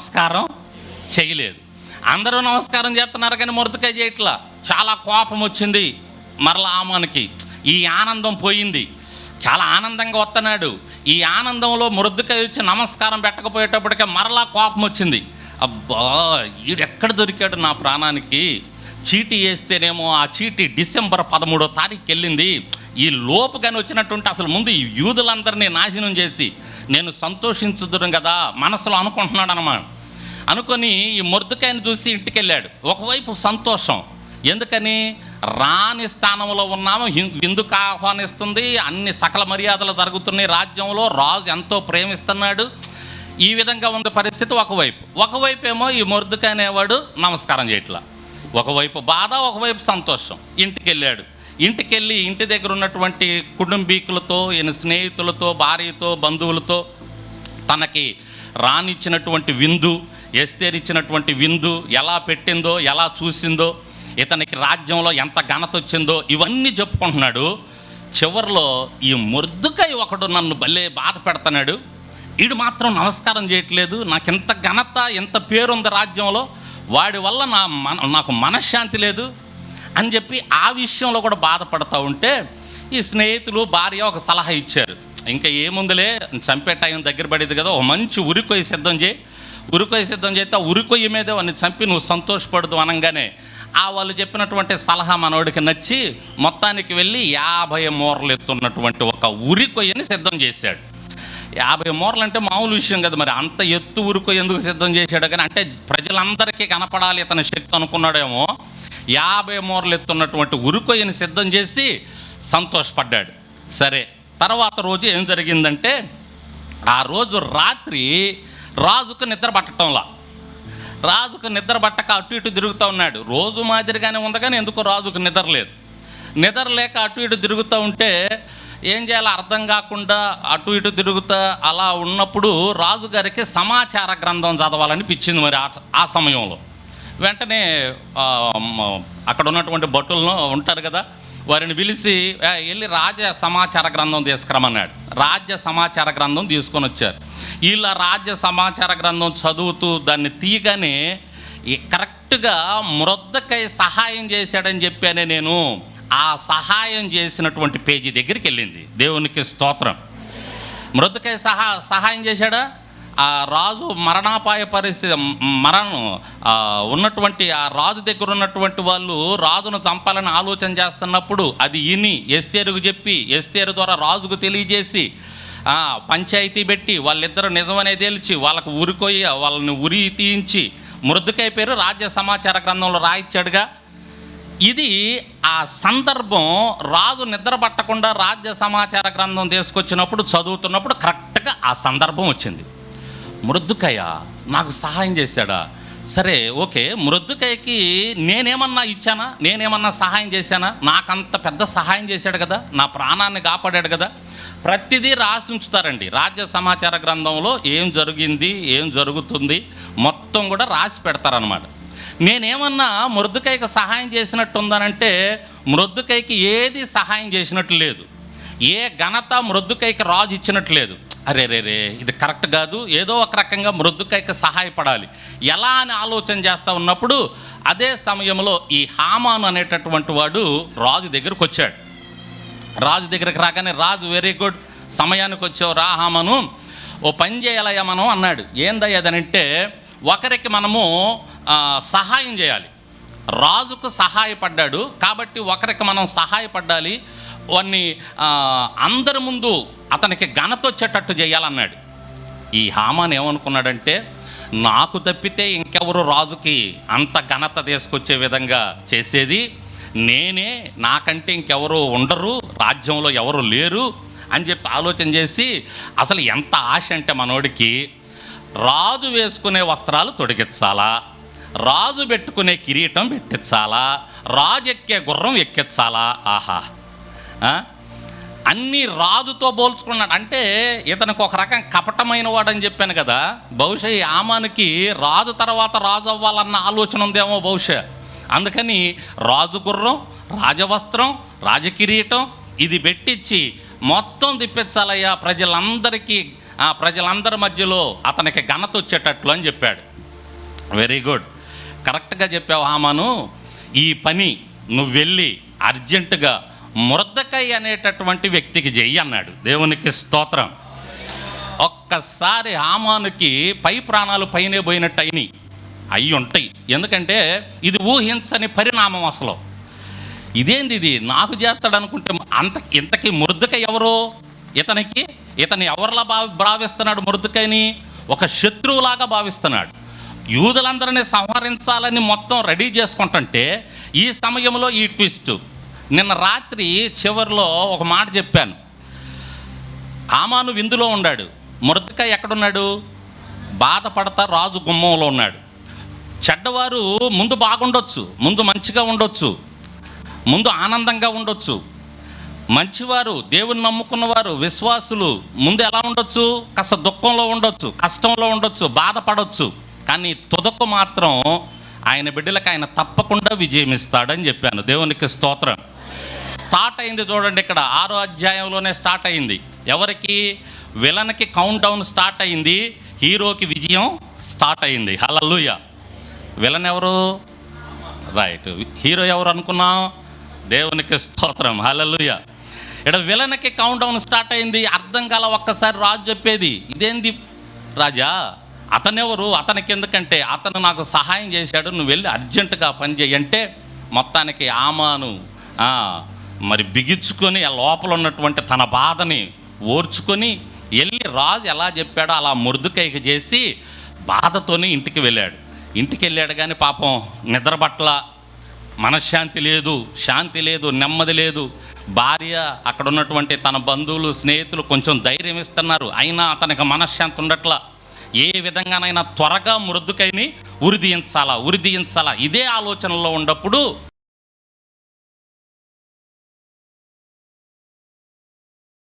నమస్కారం చేయలేదు. అందరూ నమస్కారం చేస్తున్నారు కానీ మురతకాయ చేయట్లా. చాలా కోపం వచ్చింది మరలా ఆమెకి ఈ ఆనందం పోయింది. చాలా ఆనందంగా వస్తున్నాడు ఈ ఆనందంలో మురద్దుకాయ వచ్చి నమస్కారం పెట్టకపోయేటప్పటికే మరలా కోపం వచ్చింది. అబ్బా ఈడెక్కడ దొరికాడు నా ప్రాణానికి? చీటీ వేస్తేనేమో ఆ చీటీ డిసెంబర్ పదమూడో తారీఖు వెళ్ళింది. ఈ లోపుగాని వచ్చినట్టుంటే అసలు ముందు ఈ యూదులందరినీ నాశనం చేసి నేను సంతోషించుదురు కదా మనసులో అనుకుంటున్నాడు అనమాట అనుకొని ఈ మొర్దుకాయని చూసి ఇంటికి వెళ్ళాడు ఒకవైపు సంతోషం. ఎందుకని? రాని స్థానంలో ఉన్నాము విందుకు ఆహ్వానిస్తుంది అన్ని సకల మర్యాదలు జరుగుతున్నాయి రాజ్యంలో రాజు ఎంతో ప్రేమిస్తున్నాడు. ఈ విధంగా ఉన్న పరిస్థితి ఒకవైపు. ఒకవైపు ఏమో ఈ మొర్దుకాయనేవాడు నమస్కారం చేయట్లా. ఒకవైపు బాధ ఒకవైపు సంతోషం. ఇంటికి వెళ్ళాడు ఇంటికెళ్ళి ఇంటి దగ్గర ఉన్నటువంటి కుటుంబీకులతో ఈయన స్నేహితులతో భార్యతో బంధువులతో తనకి రానిచ్చినటువంటి విందు ఎస్తేరిచ్చినటువంటి విందు ఎలా పెట్టిందో ఎలా చూసిందో ఇతనికి రాజ్యంలో ఎంత ఘనత వచ్చిందో ఇవన్నీ చెప్పుకుంటున్నాడు. చివరిలో ఈ ముర్దుకై ఒకడు నన్ను భలే బాధ పెడుతున్నాడు. వీడు మాత్రం నమస్కారం చేయట్లేదు. నాకు ఎంత ఘనత ఎంత పేరుంది రాజ్యంలో. వాడి వల్ల నా మన నాకు మనశ్శాంతి లేదు. అని చెప్పి ఆ విషయంలో కూడా బాధపడతా ఉంటే ఈ స్నేహితులు భార్య ఒక సలహా ఇచ్చారు. ఇంకా ఏముందిలే చంపే టైం దగ్గర పడేది కదా ఒక మంచి ఉరికొయ్యి సిద్ధం చేయి. ఉరికొయ్యి సిద్ధం చేస్తే ఆ ఉరికొయ్యి మీదే వాడిని చంపి నువ్వు సంతోషపడదు అనగానే ఆ వాళ్ళు చెప్పినటువంటి సలహా మనవాడికి నచ్చి మొత్తానికి వెళ్ళి యాభై మూరలు ఎత్తున్నటువంటి ఒక ఉరికొయ్యని సిద్ధం చేశాడు. యాభై మూరలు అంటే మామూలు విషయం కదా మరి అంత ఎత్తు ఉరుకు ఎందుకు సిద్ధం చేశాడు కానీ అంటే ప్రజలందరికీ కనపడాలి ఇతని శక్తి అనుకున్నాడేమో. యాభై మూరలు ఎత్తున్నటువంటి ఉరుకొయ్యని సిద్ధం చేసి సంతోషపడ్డాడు. సరే తర్వాత రోజు ఏం జరిగిందంటే ఆ రోజు రాత్రి రాజుకు నిద్ర పట్టడంలా రాజుకు నిద్ర పట్టక అటు ఇటు తిరుగుతూ ఉన్నాడు. రోజు మాదిరిగానే ఉంది కానీ ఎందుకో రాజుకు నిద్ర లేదు. నిద్ర లేక అటు ఇటు తిరుగుతూ ఉంటే ఏం చేయాలో? అర్థం కాకుండా అటు ఇటు తిరుగుతా అలా ఉన్నప్పుడు రాజుగారికి సమాచార గ్రంథం చదవాలని పిచ్చింది మరి ఆ- ఆ సమయంలో. వెంటనే అక్కడ ఉన్నటువంటి భటులను ఉంటారు కదా వారిని పిలిచి వెళ్ళి రాజ్య సమాచార గ్రంథం తీసుకురమన్నాడు రాజ్య సమాచార గ్రంథం తీసుకొని వచ్చారు. వీళ్ళ రాజ్య సమాచార గ్రంథం చదువుతూ దాన్ని తీయగానే కరెక్ట్గా మృద్దకై సహాయం చేశాడని చెప్పానే నేను ఆ సహాయం చేసినటువంటి పేజీ దగ్గరికి వెళ్ళింది. దేవునికి స్తోత్రం. మృద్దకై సహా సహాయం చేశాడా? ఆ రాజు మరణాపాయ పరిస్థితి మరణం ఉన్నటువంటి ఆ రాజు దగ్గర ఉన్నటువంటి వాళ్ళు రాజును చంపాలని ఆలోచన చేస్తున్నప్పుడు అది ఇని ఎస్తేరుకు చెప్పి ఎస్తేరు ద్వారా రాజుకు తెలియజేసి పంచాయతీ పెట్టి వాళ్ళిద్దరు నిజమనే తేల్చి వాళ్ళకు ఉరికొయ్య వాళ్ళని ఉరి తీయించి మృదుకై పేరు రాజ్య సమాచార గ్రంథంలో రాయించాడుగా ఇది ఆ సందర్భం రాజు నిద్ర పట్టకుండా రాజ్య సమాచార గ్రంథం తీసుకొచ్చినప్పుడు చదువుతున్నప్పుడు కరెక్ట్గా ఆ సందర్భం వచ్చింది. మృద్దుకయ్య నాకు సహాయం చేశాడా? సరే ఓకే మృద్దుకయ్యకి నేనేమన్నా ఇచ్చానా? నేనేమన్నా సహాయం చేశానా? నాకంత పెద్ద సహాయం చేశాడు కదా నా ప్రాణాన్ని కాపాడాడు కదా. ప్రతిదీ రాసి ఉంచుతారండి. రాజ్య సమాచార గ్రంథంలో ఏం జరిగింది ఏం జరుగుతుంది మొత్తం కూడా రాసి పెడతారనమాట నేనేమన్నా మృద్దుకైకి సహాయం చేసినట్టుందనంటే మృద్దుకైకి ఏది సహాయం చేసినట్లు లేదు. ఏ ఘనత మృద్దుకైకి రాజు ఇచ్చినట్లు లేదు. అరే రే రే ఇది కరెక్ట్ కాదు. ఏదో ఒక రకంగా మృదుకైకి సహాయపడాలి. ఎలా అని ఆలోచన చేస్తూ ఉన్నప్పుడు అదే సమయంలో ఈ హామాను అనేటటువంటి వాడు రాజు దగ్గరకు వచ్చాడు. రాజు దగ్గరికి రాగానే రాజు వెరీ గుడ్ సమయానికి వచ్చావు రా హామను. ఓ పని చేయాలయ్యా మనం అన్నాడు. ఏందయ్యదనంటే ఒకరికి మనము సహాయం చేయాలి. రాజుకు సహాయపడ్డాడు. కాబట్టి ఒకరికి మనం సహాయపడాలి వాన్ని అందరి ముందు అతనికి ఘనత వచ్చేటట్టు చేయాలన్నాడు. ఈ హామాన్ ఏమనుకున్నాడంటే నాకు తప్పితే ఇంకెవరు రాజుకి అంత ఘనత తీసుకొచ్చే విధంగా చేసేది? నేనే నాకంటే ఇంకెవరు ఉండరు రాజ్యంలో ఎవరు లేరు అని చెప్పి ఆలోచన చేసి అసలు ఎంత ఆశ అంటే మనోడికి రాజు వేసుకునే వస్త్రాలు తొడిగించాలా? రాజు పెట్టుకునే కిరీటం పెట్టించాలా? రాజు ఎక్కే గుర్రం ఎక్కించాలా? ఆహా! అన్నీ రాజుతో పోల్చుకున్నాడు అంటే ఇతనికి ఒక రకం కపటమైన వాడని చెప్పాను కదా. బహుశా ఈ ఆమానికి రాజు తర్వాత రాజు అవ్వాలన్న ఆలోచన ఉందేమో బహుశా. అందుకని రాజు గుర్రం రాజవస్త్రం రాజకిరీటం ఇది పెట్టించి మొత్తం తిప్పించాలయ్యా ప్రజలందరికీ ఆ ప్రజలందరి మధ్యలో అతనికి ఘనత వచ్చేటట్లు అని చెప్పాడు. వెరీ గుడ్ కరెక్ట్గా చెప్పావు ఆమాను ఈ పని నువ్వు వెళ్ళి అర్జెంటుగా మురద్దకై అనేటటువంటి వ్యక్తికి చెయ్యి అన్నాడు. దేవునికి స్తోత్రం. ఒక్కసారి ఆమానుకి పై ప్రాణాలు పైనే పోయినట్టు అయినాయి. అయి ఉంటాయి. ఎందుకంటే ఇది ఊహించని పరిణామం అసలు. ఇదేంది ఇది? నాకు చేస్తాడు అనుకుంటే అంత ఇంతకీ మురుద్దక ఎవరు? ఇతనికి? ఇతను ఎవరిలా భావి భావిస్తున్నాడు మురుద్దకని? ఒక శత్రువులాగా భావిస్తున్నాడు. యూదులందరినీ సంహరించాలని మొత్తం రెడీ చేసుకుంటుంటే ఈ సమయంలో ఈ ట్విస్ట్. నిన్న రాత్రి చివరిలో ఒక మాట చెప్పాను. ఆమాను విందులో ఉన్నాడు. మృతక ఎక్కడున్నాడు? బాధపడతా రాజు గుమ్మంలో ఉన్నాడు. చెడ్డవారు ముందు బాగుండొచ్చు ముందు మంచిగా ఉండొచ్చు ముందు ఆనందంగా ఉండొచ్చు. మంచివారు దేవుని నమ్ముకున్నవారు విశ్వాసులు ముందు ఎలా ఉండొచ్చు? కాస్త దుఃఖంలో ఉండొచ్చు కష్టంలో ఉండొచ్చు బాధపడవచ్చు కానీ తుదకు మాత్రం ఆయన బిడ్డలకు ఆయన తప్పకుండా విజయం ఇస్తాడని చెప్పాను. దేవునికి స్తోత్రం. స్టార్ట్ అయింది చూడండి ఇక్కడ. ఆరో అధ్యాయంలోనే స్టార్ట్ అయింది. ఎవరికి? విలన్కి కౌంట్ డౌన్ స్టార్ట్ అయింది. హీరోకి విజయం స్టార్ట్ అయింది. హలలుయ విలన్ ఎవరు? రైట్. హీరో ఎవరు అనుకున్నాం? దేవునికి స్తోత్రం. హలలుయ ఇక్కడ విలన్కి కౌంట్ డౌన్ స్టార్ట్ అయింది. అర్థం కాల ఒక్కసారి రాజు చెప్పేది. ఇదేంది? రాజా అతనెవరు? అతనికి ఎందుకంటే అతను నాకు సహాయం చేశాడు. నువ్వు వెళ్ళి అర్జెంటుగా పని చేయి. అంటే మొత్తానికి ఆమాను. మరి బిగించుకొని లోపల ఉన్నటువంటి తన బాధని ఓర్చుకొని వెళ్ళి రాజు ఎలా చెప్పాడో అలా మురుదుకైకి చేసి బాధతోనే ఇంటికి వెళ్ళాడు. ఇంటికి వెళ్ళాడు కానీ పాపం నిద్రబట్ల మనశ్శాంతి లేదు శాంతి లేదు నెమ్మది లేదు. భార్య అక్కడ ఉన్నటువంటి తన బంధువులు స్నేహితులు కొంచెం ధైర్యం ఇస్తున్నారు. అయినా అతనికి మనశ్శాంతి ఉండట్లా. ఏ విధంగానైనా త్వరగా మృదుకైని ఉరిదీయించాలా ఉరిదీయించాలా? ఇదే ఆలోచనలో ఉన్నప్పుడు